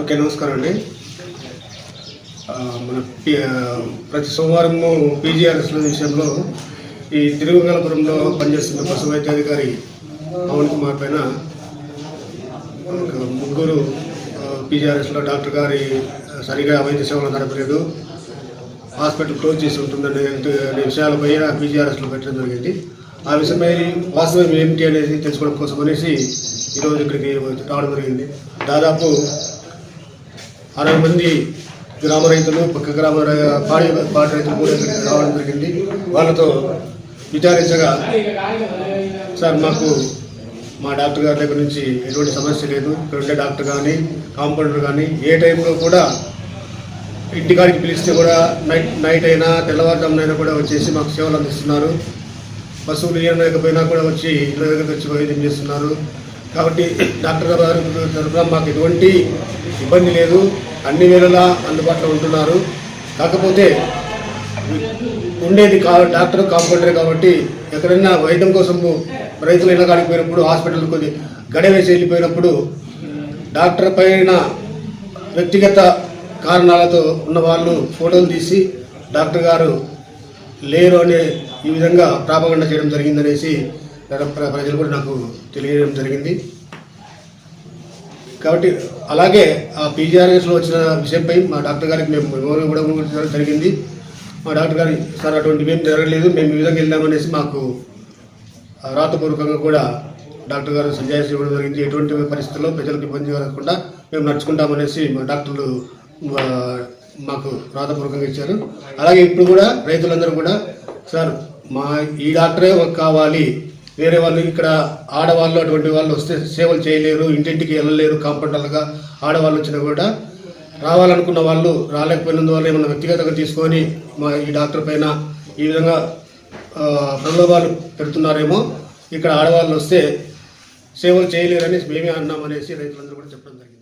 Okay నమస్కారం అండి. మన ప్రతి సోమవారము పీజీఆర్ఎస్ విషయంలో ఈ తిరువగలపురంలో పనిచేస్తున్న పశు వైద్యాధికారి పవన్ కుమార్ పైన ఒక ముగ్గురు పీజీఆర్ఎస్లో డాక్టర్ గారి సరిగా వైద్య సేవలు నడపలేదు హాస్పిటల్ క్లోజ్ చేసి ఉంటుందనే అనే విషయాలపై పీజీఆర్ఎస్లో పెట్టడం జరిగింది. ఆ విషయమై వాస్తవం ఏమిటి అనేది తెలుసుకోవడం కోసం అనేసి ఈరోజు ఇక్కడికి రావడం జరిగింది. దాదాపు అరవై మంది గ్రామ రైతులు పక్క గ్రామ పాడి పాడి రైతులు కూడా ఇక్కడికి రావడం జరిగింది. వాళ్ళతో విచారించగా సార్ మాకు మా డాక్టర్ గారి దగ్గర నుంచి ఎటువంటి సమస్య లేదు. ఇక్కడ ఉండే డాక్టర్ కానీ కాంపౌండర్ కానీ ఏ టైంలో కూడా ఇంటికాడికి పిలిస్తే కూడా నైట్ నైట్ అయినా తెల్లవారుజామునైనా కూడా వచ్చేసి మాకు సేవలు అందిస్తున్నారు. పశువులు ఏమైనా కూడా వచ్చి ఇళ్ళ దగ్గర వచ్చి వైద్యం చేస్తున్నారు. కాబట్టి డాక్టర్ గారు తరఫున మాకు ఎటువంటి ఇబ్బంది లేదు. అన్ని వేళలా అందుబాటులో ఉంటున్నారు. కాకపోతే ఉండేది కా డాక్టర్ కాంపౌండర్ కాబట్టి ఎక్కడైనా వైద్యం కోసం రైతులు ఇళ్ళ కాడికి పోయినప్పుడు హాస్పిటల్ కొద్ది గడ వేసి వెళ్ళిపోయినప్పుడు డాక్టర్ పైన వ్యక్తిగత కారణాలతో ఉన్న వాళ్ళు ఫోటోలు తీసి డాక్టర్ గారు లేరు అనే ఈ విధంగా ప్రాపగండ చేయడం జరిగిందనేసి ప్రజలు కూడా నాకు తెలియడం జరిగింది. కాబట్టి అలాగే ఆ పీజీఆర్ఎస్లో వచ్చిన విషయంపై మా డాక్టర్ గారికి మేము మెమోరీ కూడా జరిగింది. మా డాక్టర్ గారి సార్ అటువంటివి ఏం జరగలేదు మేము ఈ విధంగా వెళ్ళామనేసి మాకు రాతపూర్వకంగా కూడా డాక్టర్ గారు సంజాయిషి ఇవ్వడం జరిగింది. ఎటువంటి పరిస్థితుల్లో ప్రజలకు ఇబ్బంది కలగకుండా మేము నడుచుకుంటామనేసి మా డాక్టర్లు మాకు రాతపూర్వకంగా ఇచ్చారు. అలాగే ఇప్పుడు కూడా రైతులందరూ కూడా సార్ మా ఈ డాక్టరే కావాలి వేరే వాళ్ళు ఇక్కడ ఆడవాళ్ళు అటువంటి వాళ్ళు వస్తే సేవలు చేయలేరు ఇంటింటికి వెళ్ళలేరు కాంపౌండర్లుగా ఆడవాళ్ళు వచ్చినా కూడా రావాలనుకున్న వాళ్ళు రాలేకపోయినందువల్ల ఏమన్నా వ్యక్తిగతంగా తీసుకొని మా ఈ డాక్టర్ పైన ఈ విధంగా ప్రలోభాలు పెడుతున్నారేమో ఇక్కడ ఆడవాళ్ళు వస్తే సేవలు చేయలేరని మేమే అన్నామనేసి రైతులందరూ కూడా చెప్పడం జరిగింది.